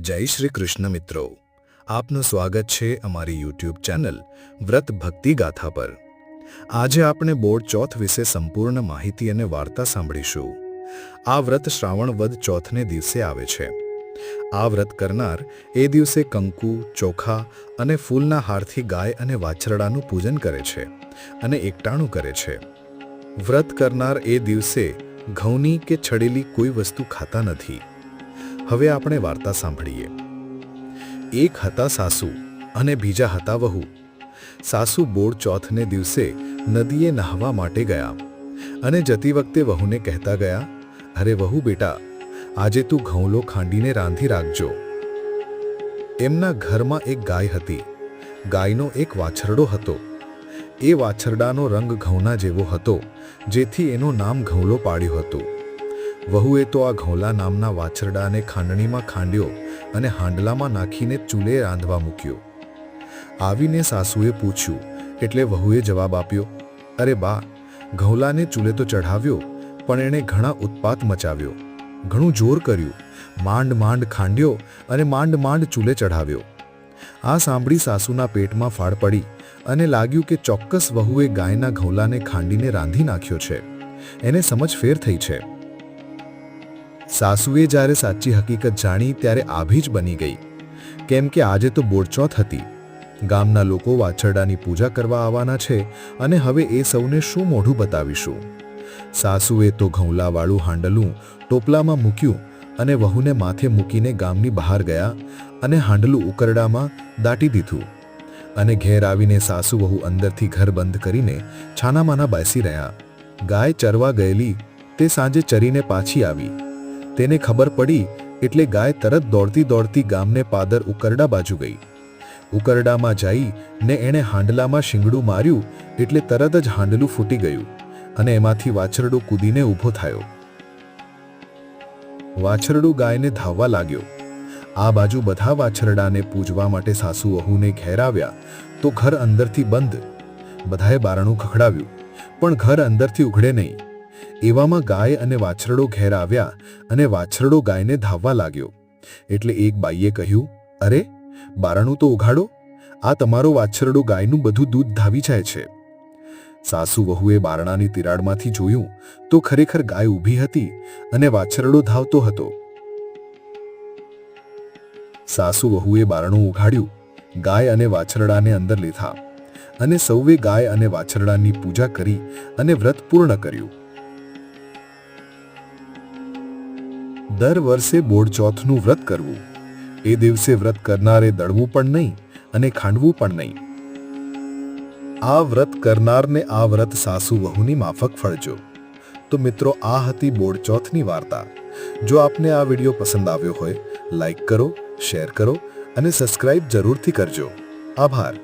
જય શ્રી કૃષ્ણ મિત્રો. આપનું સ્વાગત છે અમારી યુટ્યુબ ચેનલ વ્રત ભક્તિ ગાથા પર. આજે આપણે બોર્ડ ચોથ વિશે સંપૂર્ણ માહિતી અને વાર્તા સાંભળીશું. આ વ્રત શ્રાવણ વદ ચોથને દિવસે આવે છે. આ વ્રત કરનાર એ દિવસે કંકુ, ચોખા અને ફૂલના હારથી ગાય અને વાછરડાનું પૂજન કરે છે અને એકટાણું કરે છે. વ્રત કરનાર એ દિવસે ઘઉંની કે છડેલી કોઈ વસ્તુ ખાતા નથી. હવે આપણે વાર્તા સાંભળીએ. એક હતા સાસુ અને બીજા હતા વહુ. સાસુ બોળ ચોથને દિવસે નદીએ નહાવા માટે ગયા અને જતી વખતે વહુને કહેતા ગયા, અરે વહુ બેટા, આજે તું ઘઉંલો ખાંડીને રાંધી રાખજો. એમના ઘરમાં એક ગાય હતી. ગાયનો એક વાછરડો હતો. એ વાછરડાનો રંગ ઘઉંના જેવો હતો, જેથી એનું નામ ઘઉંલો પાડ્યું હતું. વહુએ તો આ ઘોલા નામના વાછરડાને ખાંડણીમાં ખાંડ્યો અને હાંડલામાં નાખીને ચૂલે રાંધવા મૂક્યો. આવીને સાસુએ પૂછ્યું, એટલે વહુએ જવાબ આપ્યો, અરે બા ઘોલાને ચૂલે તો ચઢાવ્યો, પણ એણે ઘણા ઉત્પાત મચાવ્યો. ઘણું જોર કર્યું, માંડ માંડ ખાંડ્યો અને માંડ માંડ ચૂલે ચઢાવ્યો. આ સાંભળી સાસુના પેટમાં ફાળ પડી અને લાગ્યું કે ચોક્કસ વહુએ ગાયના ઘોલાને ખાંડીને રાંધી નાખ્યો છે. એને સમજ ફેર થઈ છે. સાસુએ જ્યારે સાચી હકીકત જાણી, ત્યારે આભી જ બની ગઈ. કેમ કે આજે તો બોડચોથ હતી. ગામના લોકો વાછરડાની પૂજા કરવા આવવાના છે અને હવે એ સૌને શું મોઢું બતાવીશું? સાસુએ તો ઘઉંલાવાળું હાંડલું ટોપલામાં મૂક્યું અને વહુને માથે મૂકીને ગામની બહાર ગયા અને હાંડલું ઉકરડામાં દાટી દીધું. અને ઘેર આવીને સાસુ વહુ અંદરથી ઘર બંધ કરીને છાનામાના બેસી રહ્યા. ગાય ચરવા ગયેલી, તે સાંજે ચરીને પાછી આવી. તેને ખબર પડી એટલે ગાય તરત દોડતી દોડતી ગામને પાદર ઉકરડા બાજુ ગઈ. ઉકરડામાં જઈ ને એણે હાંડલામાં શિંગડું માર્યું એટલે તરત જ હાંડલું ફૂટી ગયું અને એમાંથી વાછરડો કૂદીને ઊભો થયો. વાછરડું ગાયને ધાવવા લાગ્યો. આ બાજુ બધા વાછરડાને પૂજવા માટે સાસુ વહુને ઘેર આવ્યા તો ઘર અંદરથી બંધ. બધાએ બારણું ખખડાવ્યું, પણ ઘર અંદરથી ઉઘડે નહીં. એવામાં ગાય અને વાછરડો ઘેર આવ્યા અને વાછરડો ગાયને ધાવવા લાગ્યો. એટલે એક બાઈએ કહ્યું, અરે, બારણું તો ઉઘાડો. આ તમારો વાછરડો ગાયનું બધું દૂધ ધાવી જાય છે. સાસુ વહુએ બારણાની તિરાડમાંથી જોયું તો ખરેખર ગાય ઊભી હતી અને વાછરડો ધાવતો હતો. સાસુ વહુએ બારણું ઉઘાડ્યું, ગાય અને વાછરડાને અંદર લીધા અને સૌએ ગાય અને વાછરડાની પૂજા કરી અને વ્રત પૂર્ણ કર્યું. દર વર્ષે બોડચોથનું વ્રત કરવું. એ દિવસે વ્રત કરનારે દળવું પણ નહીં અને ખાંડવું પણ નહીં. આ વ્રત કરનારને આ વ્રત સાસુ વહુની માફક ફળજો. તો મિત્રો, આ હતી બોડચોથની વાર્તા. જો આપને આ વીડિયો પસંદ આવ્યો હોય, લાઈક કરો, શેર કરો અને સબસ્ક્રાઇબ જરૂરથી કરજો. આભાર.